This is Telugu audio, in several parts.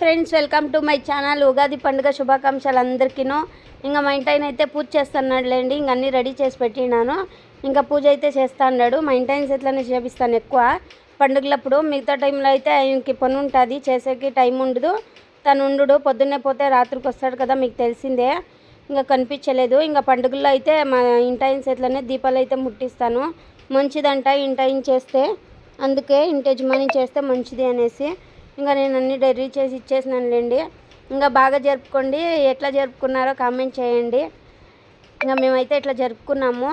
Friends welcome to my channel. Ugadi పండుగ శుభాకాంక్షలు అందరికీను ఇంకా మా ఇంటైన అయితే పూజ చేస్తున్నాడులేండి. ఇంక అన్నీ రెడీ చేసి పెట్టినాను. ఇంకా పూజ అయితే చేస్తా మా ఇంటైన్స్ ఆయన చేపిస్తాను ఎక్కువ. పండుగలప్పుడు మిగతా టైంలో అయితే ఆయనకి పని ఉంటుంది. చేసేకి టైం ఉండదు. తను ఉండు పొద్దున్నే పోతే రాత్రికి వస్తాడు కదా మీకు తెలిసిందే. ఇంకా కనిపించలేదు. ఇంకా పండుగల్లో అయితే మా ఇంటైన్స్ ఎట్లనే దీపాలు అయితే ముట్టిస్తాను. మంచిదంట ఇంటైన్ చేస్తే. అందుకే ఇంటి యజమాని చేస్తే మంచిది అనేసి. ఇంకా నేను అన్ని డైరీ చేసి ఇచ్చేసినానులేండి. ఇంకా బాగా జరుపుకోండి. ఎట్లా జరుపుకున్నారో కామెంట్ చేయండి. ఇంకా మేమైతే ఇట్లా జరుపుకున్నాము.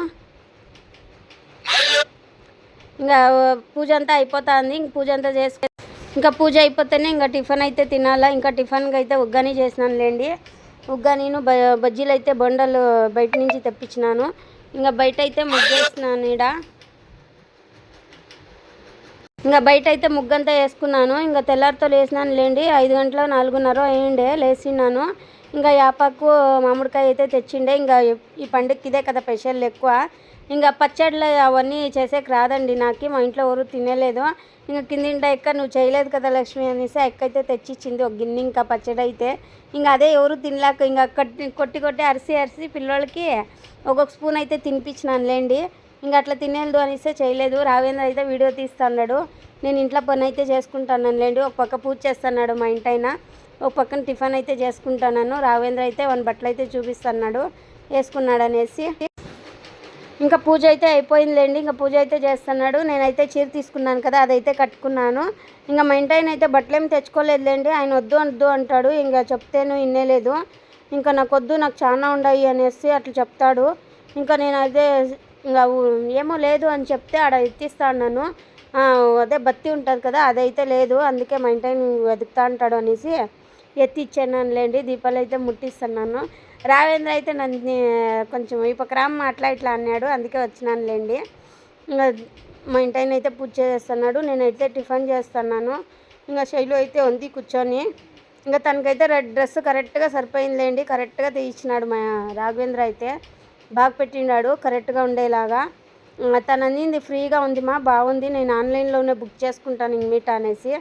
ఇంకా పూజ అంతా అయిపోతుంది. ఇంక పూజ అంతా చేసుకు ఇంకా పూజ అయిపోతేనే ఇంకా టిఫిన్ అయితే తినాలా. ఇంకా టిఫిన్కి అయితే ఉగ్గాని చేసినానులేండి. ఉగ్గానీను బ బజ్జీలు అయితే బొండలు బయట నుంచి తెప్పించినాను. ఇంకా బయట అయితే ముగ్గేసినాను ఈడ. ఇంకా బయట అయితే ముగ్గంతా వేసుకున్నాను. ఇంకా తెల్లారితో లేసినాను లేండి. ఐదు గంటల నాలుగున్నర అయ్యిండే లేచినాను ఇంకా యాపాకు మామిడికాయ అయితే తెచ్చిండే. ఇంకా ఈ పండుగకి ఇదే కదా స్పెషల్ ఎక్కువ. ఇంకా పచ్చళ్ళు అవన్నీ చేసేకి రాదండి నాకు. మా ఇంట్లో ఎవరు తినలేదు. ఇంకా కిందింట ఎక్క నువ్వు చేయలేదు కదా లక్ష్మి అనేసి ఎక్క అయితే తెచ్చిచ్చింది ఒక గిన్నె ఇంకా పచ్చడి అయితే ఇంకా అదే ఎవరు తినలేక ఇంకా కట్టి కొట్టి కొట్టి అరిసి అరిసి పిల్లలకి ఒక్కొక్క స్పూన్ అయితే తినిపించినాను లేండి. ఇంకా అట్లా తినేదు అనేసి చేయలేదు. రావేంద్ర అయితే వీడియో తీస్తున్నాడు. నేను ఇంట్లో పని అయితే చేసుకుంటాను లేండి. ఒక పక్క పూజ చేస్తున్నాడు మా ఇంటైనా. ఒక పక్కన టిఫిన్ అయితే చేసుకుంటాను రావేంద్ర అయితే వన్ బట్టలు అయితే చూపిస్తున్నాడు. వేసుకున్నాడు అనేసి ఇంకా పూజ అయితే అయిపోయిందిలేండి ఇంకా పూజ అయితే చేస్తున్నాడు. నేనైతే చీర తీసుకున్నాను కదా అదైతే కట్టుకున్నాను. ఇంకా మా ఇంటైన అయితే బట్టలు ఏమి తెచ్చుకోలేదులేండి ఆయన వద్దు వద్దు అంటాడు. ఇంకా చెప్తేను వినేలేదు ఇంకా నాకు వద్దు నాకు చాలా ఉన్నాయి అనేసి అట్లా చెప్తాడు. ఇంకా నేనైతే ఇంకా ఏమో లేదు అని చెప్తే ఆడ ఎత్తిస్తాను నన్ను అదే బత్తి ఉంటుంది కదా అదైతే లేదు అందుకే మా ఇంటి వెతుకుతా అంటాడు అనేసి ఎత్తి లేండి దీపాలు అయితే ముట్టిస్తున్నాను. రావేంద్ర అయితే నన్ను కొంచెం ఈ పక్క అట్లా ఇట్లా అన్నాడు అందుకే వచ్చినానులేండి. ఇంకా మా ఇంటి అయితే పూజ చేస్తున్నాడు నేనైతే టిఫిన్ చేస్తున్నాను. ఇంకా శైలు అయితే ఉంది కూర్చొని. ఇంకా తనకైతే రెడ్ డ్రెస్ కరెక్ట్గా సరిపోయిందిలేండి కరెక్ట్గా తీయించినాడు మా రాఘవేంద్ర అయితే. బాగా పెట్టినాడు కరెక్ట్గా ఉండేలాగా. ఇంకా తను అందింది ఫ్రీగా ఉంది మా బాగుంది నేను ఆన్లైన్లోనే బుక్ చేసుకుంటాను ఇంకమీట అనేసి.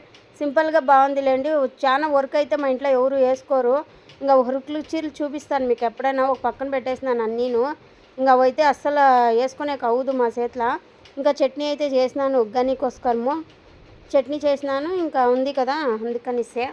సింపుల్గా బాగుందిలేండి చాలా వర్క్ అయితే మా ఇంట్లో ఎవరు వేసుకోరు. ఇంకా హురుకులు చీరలు చూపిస్తాను మీకు ఎప్పుడైనా ఒక పక్కన పెట్టేసినాను అన్నీను. ఇంకా అవైతే అస్సలు వేసుకునే అవుదు మా చేతిలో. ఇంకా చట్నీ అయితే చేసినాను ఉగ్గానీకోసము చట్నీ చేసినాను ఇంకా ఉంది కదా అందుకనిసే.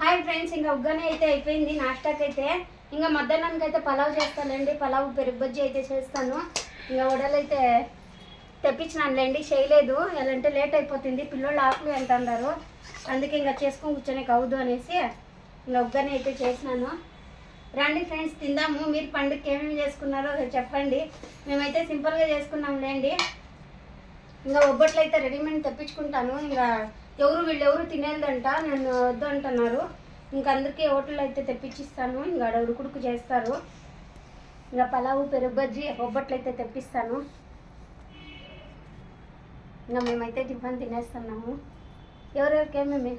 హాయ్ ఫ్రెండ్స్ ఇంకా ఉగ్గానే అయితే అయిపోయింది నాష్టాకి అయితే. ఇంకా మధ్యాహ్నానికి అయితే పలావ్ చేస్తానండి పలావ్ పెరుగు బజ్జీ అయితే చేస్తాను. ఇంకా వడలు అయితే తెప్పించినానులేండి చేయలేదు. ఎలా అంటే లేట్ అయిపోతుంది పిల్లోళ్ళు ఆకులు ఎంత అన్నారు అందుకే ఇంకా చేసుకొని కూర్చొని కవదు అనేసి ఇంకా ఉగ్గానే అయితే చేసినాను. రండి ఫ్రెండ్స్ తిందాము. మీరు పండుగకి ఏమేమి చేసుకున్నారో చెప్పండి. మేమైతే సింపుల్గా చేసుకున్నాం లేండి. ఇంకా ఒబ్బట్లు అయితే రెడీమేడ్ తెప్పించుకుంటాను. ఇంకా ఎవరు వీళ్ళెవరు తినేదంట నన్ను వద్దు అంటున్నారు ఇంకా అందరికీ హోటల్ అయితే తెప్పించిస్తాను. ఇంకా ఉడుకుడుకు చేస్తారు. ఇంకా పలావు పెరుగు బజ్జీ ఒబ్బట్లు అయితే తెప్పిస్తాను. ఇంకా మేమైతే టిఫిన్ తినేస్తున్నాము. ఎవరెవరికి ఏమేమి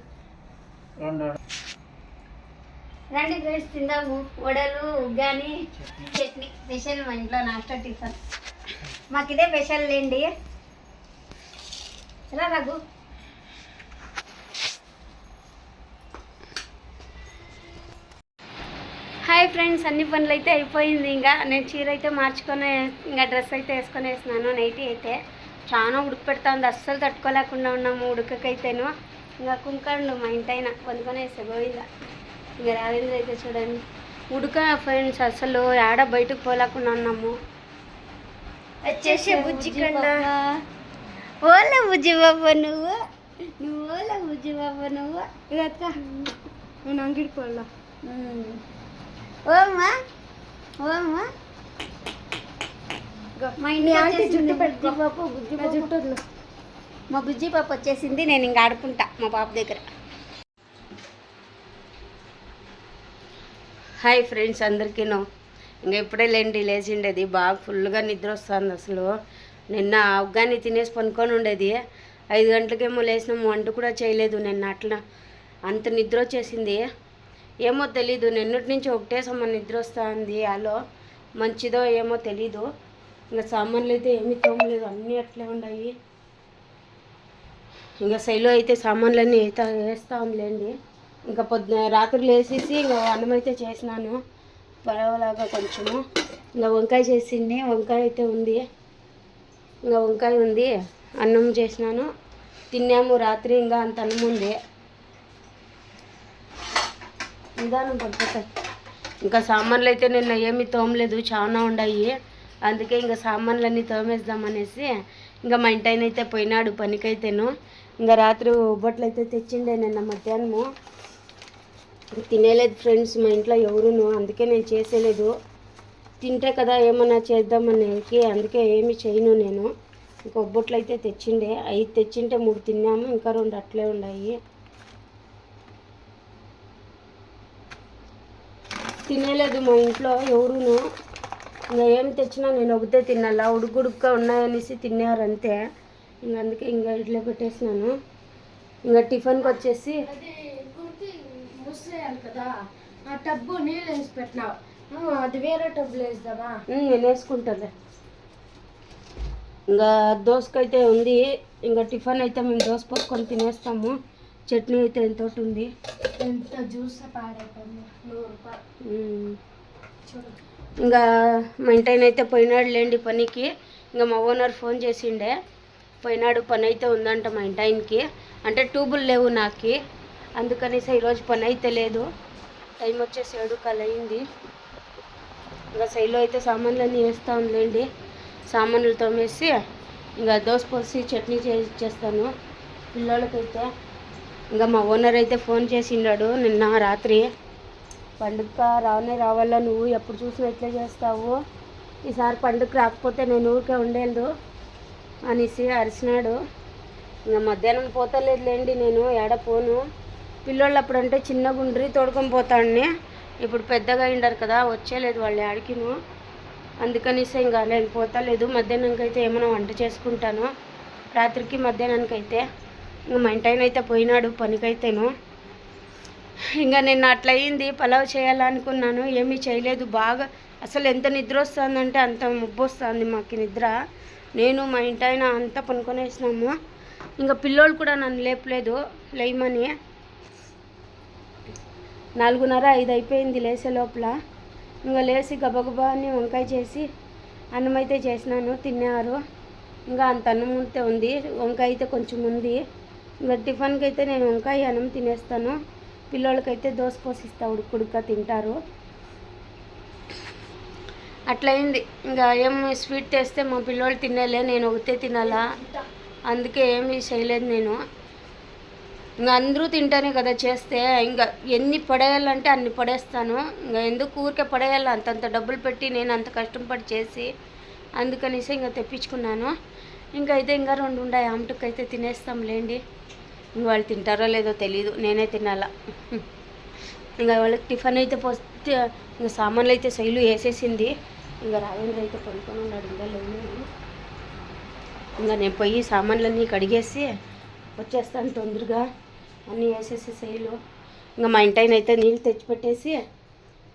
రండి. ఫ్రెండ్స్ తిందాము. వడలు ఉగ్గాని చట్నీ. స్పెషల్ మా ఇంట్లో నాస్టా టిఫిన్. మాకు ఇదే స్పెషల్ లేండి. ఎలా రఘు? హాయ్ ఫ్రెండ్స్ అన్ని పనులు అయితే అయిపోయింది. ఇంకా నేను చీర అయితే మార్చుకొని ఇంకా డ్రెస్ అయితే వేసుకొని వేసినాను నైటీ అయితే చాలా ఉడుకు పెడుతుంది. అస్సలు తట్టుకోలేకుండా ఉన్నాము ఉడకకైతేను. ఇంకా కుంకండు మా ఇంటైన కొనుక్కొని వేసా గోవింద. ఇంకా రావింద్ర అయితే చూడండి. ఉడక ఫ్రెండ్స్ అసలు ఆడ బయటకు పోలేకుండా ఉన్నాము. వచ్చేసి బుజ్జి ఓలా బుజ్జి బాబా నువ్వు. నువ్వు ఓలా బుజ్జి బాబా నువ్వు. ఇక నేను అంగిడికి ఇంటి జుట్టు. పాప. జుట్టు. మా బుజ్జి పాప వచ్చేసింది నేను ఇంకా ఆడుకుంటా మా పాప దగ్గర. హాయ్ ఫ్రెండ్స్ అందరికీను ఇంకా ఇప్పుడే లేండి లేచిండేది బాగా ఫుల్గా నిద్ర వస్తుంది అసలు. నిన్న అవగాని తినేసి పనుకొని ఉండేది. ఐదు గంటలకేమో లేచినాము. వంట కూడా చేయలేదు నిన్న అట్లా. అంత నిద్ర వచ్చేసింది. ఏమో తెలీదు నిన్నటి నుంచి ఒకటే సమ నిద్ర వస్తుంది. అలో మంచిదో ఏమో తెలీదు. ఇంకా సామాన్లు అయితే ఏమీ తోమలేదు అన్నీ అట్లే ఉన్నాయి ఇంకా సైలో అయితే సామాన్లన్నీ అయితే వేస్తూ ఉందిలేండి ఇంకా పొద్దున రాత్రి లేసేసి ఇంకా అన్నం అయితే చేసినాను. పరవలాగా కొంచెము. ఇంకా వంకాయ చేసింది వంకాయ అయితే ఉంది. ఇంకా వంకాయ ఉంది అన్నం చేసినాను. తిన్నాము రాత్రి ఇంకా అంత అన్నం ఉంది. నిదానం పడిపోతాయి ఇంకా సామాన్లు అయితే నిన్న ఏమీ తోమలేదు చాలా ఉన్నాయి అందుకే ఇంకా సామాన్లన్నీ తోమేద్దామనేసి ఇంకా మా ఇంటైన అయితే పోయినాడు పనికైతేను. ఇంకా రాత్రి ఉబ్బట్లు అయితే తెచ్చిండే నిన్న మధ్యాహ్నము. తినేలేదు ఫ్రెండ్స్ మా ఇంట్లో ఎవరును అందుకే నేను చేసేలేదు. తింటే కదా ఏమన్నా చేద్దామనేకి అందుకే ఏమి చేయను నేను. ఇంకా ఒబ్బట్లు అయితే తెచ్చిండే. ఐదు తెచ్చింటే మూడు తిన్నాము ఇంకా రెండు అట్లే ఉన్నాయి తినేలేదు మా ఇంట్లో ఎవరును. ఇంకా ఏం తెచ్చినా నేను ఒకటే తినాలా? ఉడుకుడుగ్గా ఉన్నాయనేసి తిన్నారు అంతే ఇంక అందుకే ఇంకా ఇట్లా పెట్టేసినాను. ఇంకా టిఫిన్కి వచ్చేసి కదా ఆ టబ్బు నీళ్ళు వేసి పెట్టినావు. అది వేరే టబ్బులో ఉమ్, నేను వేసుకుంటాలే. ఇంకా దోసకైతే ఉంది. ఇంకా టిఫిన్ అయితే మేము దోశ పోసుకొని తినేస్తాము. చట్నీ అయితే ఎంతో ఉంది ఎంత జ్యూస్ పాడైపోయింది. ఇంకా మా ఇంటైన అయితే పోయినాడు లేండి పనికి. ఇంకా మా ఓనర్ ఫోన్ చేసిండే. పోయినాడు పని అయితే ఉందంట మా ఇంటాయనకి అంటే ట్యూబులు లేవు నాకు. అందుకనేసి ఈరోజు పని అయితే లేదు. టైం వచ్చేసి ఏడు కల్ అయింది ఇంకా సైలో అయితే సామాన్లన్నీ వేస్తూ ఉందిలేండి సామాన్లు తోమేసి ఇంకా దోశ పోసి చట్నీ చేసేస్తాను పిల్లలకైతే ఇంకా మా ఓనర్ అయితే ఫోన్ చేసిండాడు నిన్న రాత్రి. పండుగ రావనే రావాలా నువ్వు? ఎప్పుడు చూసినా ఎట్లా చేస్తావు? ఈసారి పండుగ రాకపోతే నేను ఊరికే ఉండేదు అనేసి అరిచినాడు ఇంకా మధ్యాహ్నం పోతలేదులేండి నేను ఏడ పోను. పిల్లోళ్ళు అప్పుడంటే చిన్న గుండ్రి తోడుకొని పోతాడిని. ఇప్పుడు పెద్దగా అయిండారు కదా వచ్చేలేదు వాళ్ళు ఆడికిను అందుకనేసి ఇంకా నేను పోతలేదు. మధ్యాహ్నంకైతే ఏమైనా వంట చేసుకుంటాను. రాత్రికి మధ్యాహ్నానికి అయితే మా ఇంటైన అయితే పోయినాడు పనికైతేను. ఇంకా నిన్న అట్లా అయింది పలావ్ చేయాలనుకున్నాను ఏమీ చేయలేదు. బాగా అసలు ఎంత నిద్ర వస్తుందంటే అంత ముబ్బు వస్తుంది మాకు నిద్ర. నేను మా ఇంటాయన అంతా పనుకొనేసినాము. ఇంకా పిల్లోళ్ళు కూడా నన్ను లేపలేదు లేయమని. నాలుగున్నర ఐదు అయిపోయింది లేసే లోపల. ఇంకా లేచి గబగబా అని వంకాయ చేసి అన్నం అయితే చేసినాను తిన్నారు. ఇంకా అంత అన్నం ఉంటే ఉంది వంకాయ అయితే కొంచెం ఉంది. ఇంకా టిఫిన్కి అయితే నేను వంకాయ అన్నం తినేస్తాను. పిల్లోళ్ళకైతే దోశ పోసిస్తా ఉడుకుడుక తింటారు. అట్లయింది. ఇంకా ఏం స్వీట్ తెస్తే మా పిల్లోళ్ళు తినలే నేను ఒకతే తినాలా? అందుకే ఏమీ చేయలేదు నేను. ఇంకా అందరూ తింటానే కదా చేస్తే ఇంకా ఎన్ని పడేయాలంటే అన్ని పడేస్తాను. ఇంకా ఎందుకు ఊరికే పడేయాలి? అంతంత డబ్బులు పెట్టి నేను అంత కష్టపడి చేసి అందుకనేసి ఇంకా తెప్పించుకున్నాను. ఇంకా అయితే ఇంకా రెండు ఉండాయి ఆమెటకి అయితే తినేస్తాం లేండి. ఇంక వాళ్ళు తింటారో లేదో తెలీదు నేనే తినాలా? ఇంకా వాళ్ళకి టిఫిన్ అయితే పోస్తే ఇంకా సామాన్లు అయితే శైలు వేసేసింది. ఇంకా రాజేంద్ర అయితే పడుకొని ఉన్నాడు ఇంకా లేదు ఇంకా నేను పోయి సామాన్లన్నీ కడిగేసి వచ్చేస్తాను తొందరగా. అన్నీ వేసేసి శైలు ఇంకా మా ఇంటాయన అయితే నీళ్ళు తెచ్చిపెట్టేసి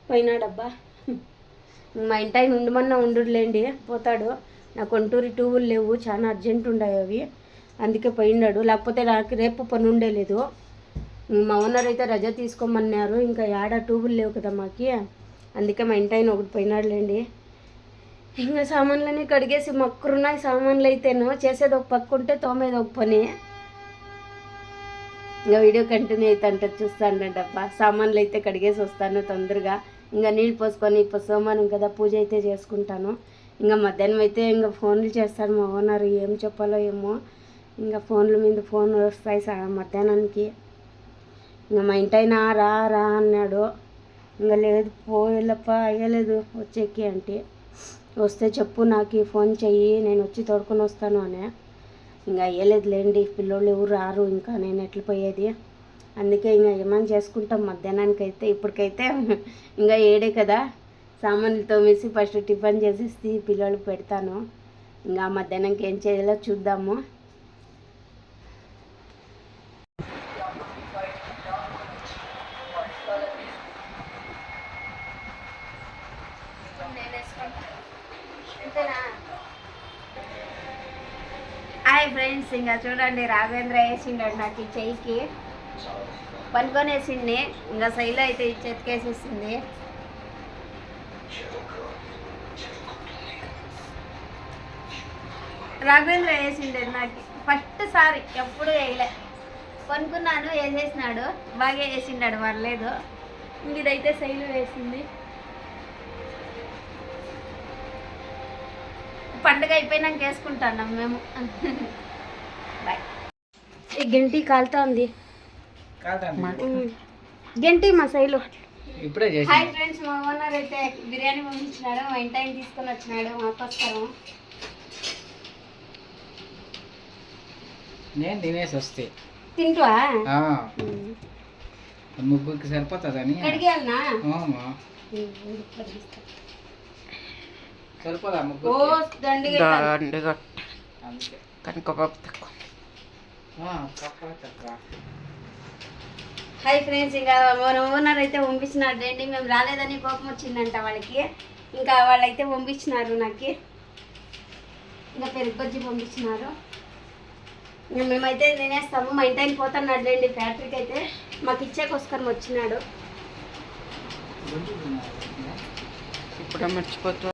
పోయినాడబ్బా మా ఇంటాయన ఉండమన్నా ఉండులేండి పోతాడు. నాకు కొంటూరి టూవులు లేవు చాలా అర్జెంట్ ఉండవు అవి. అందుకే పోయినాడు లేకపోతే నాకు రేపు పని ఉండేలేదు మా ఓనర్ అయితే రజ తీసుకోమన్నారు. ఇంకా యాడ ట్యూబులు లేవు కదా మాకి. అందుకే మా ఇంటాయన ఒకటి పోయినాడులేండి. ఇంకా సామాన్లన్నీ కడిగేసి మక్కురున్నాయి సామాన్లు అయితేను చేసేది ఒక పక్క ఉంటే తోమేది ఒక పని. ఇంకా వీడియో కంటిన్యూ అయితే అంటే సామాన్లు అయితే కడిగేసి వస్తాను తొందరగా. ఇంకా నీళ్ళు పోసుకొని ఇప్పుడు సోమవారం కదా పూజ అయితే చేసుకుంటాను. ఇంకా మధ్యాహ్నం అయితే ఇంకా ఫోన్లు చేస్తాను మా ఓనర్. ఏం చెప్పాలో ఏమో. ఇంకా ఫోన్ల మీద ఫోన్ వస్తాయి సా మధ్యాహ్నానికి. ఇంకా మా ఇంటైనా రా రా అన్నాడు. ఇంకా లేదు పోయేలప్ప అయ్యలేదు వచ్చేకి అంటే వస్తే చెప్పు నాకు ఫోన్ చెయ్యి నేను వచ్చి తోడుకొని వస్తాను అనే. ఇంకా అయ్యలేదు లేండి పిల్లోళ్ళు ఎవరు రారు ఇంకా నేను ఎట్లా పోయేది? అందుకే ఇంకా ఏమైనా చేసుకుంటాం మధ్యాహ్నానికి అయితే ఇప్పటికైతే ఇంకా ఏడే కదా. సామాన్లు తోమేసి ఫస్ట్ టిఫిన్ చేసేసి పిల్లలకు పెడతాను. ఇంకా మధ్యాహ్నంకి ఏం చేయాలో చూద్దాము హాయ్ ఫ్రెండ్స్ ఇంకా చూడండి రాఘవేంద్ర వేసిండాడు నాకు ఈ చెయ్యికి. పనుకొని ఇంకా శైలి అయితే ఈ చేతికేసేసింది. రాఘవేంద్ర వేసిండే నాకు. ఫస్ట్ సారి ఎప్పుడు వేయలే. కొనుక్కున్నాను వేసేసినాడు. బాగా వేసిండాడు పర్లేదు. ఇంక ఇదైతే శైలు వేసింది. పండుగ అయిపోయినాక వేసుకుంటాం మేము. బాయ్ ఈ గంటి కాలుతా ఉంది. గంటి మా శైలు ఇప్పుడే చేసి హాయ్ ఫ్రెండ్స్ మా ఓనర్ అయితే బిర్యానీ పంపించినాడు మా ఇంటి ఆయన తీసుకొని వచ్చినాడు మాకోసరం నేను తినేసి వస్తే. తింటువా? ఆ, ముగ్గురికి సరిపోతుందని. సరిపోదా ఓ ముగ్గురు దండిగా అందుకే హాయ్ ఫ్రెండ్స్ ఇంకా మన ఓనర్ అయితే పంపించినాడు అండి మేము రాలేదని కోపం వచ్చిందంట వాళ్ళకి. ఇంకా వాళ్ళైతే పంపించినారు నాకు. ఇంకా పెరుగు బజ్జి పంపించినారు. ఇంకా మేమైతే తినేస్తాము మా ఇంటి ఆయన పోతున్నాడు లేండి ఫ్యాక్టరీకి అయితే. మాకు ఇచ్చేకొసుకొని వచ్చినాడు. ఇప్పుడు మర్చిపోతూ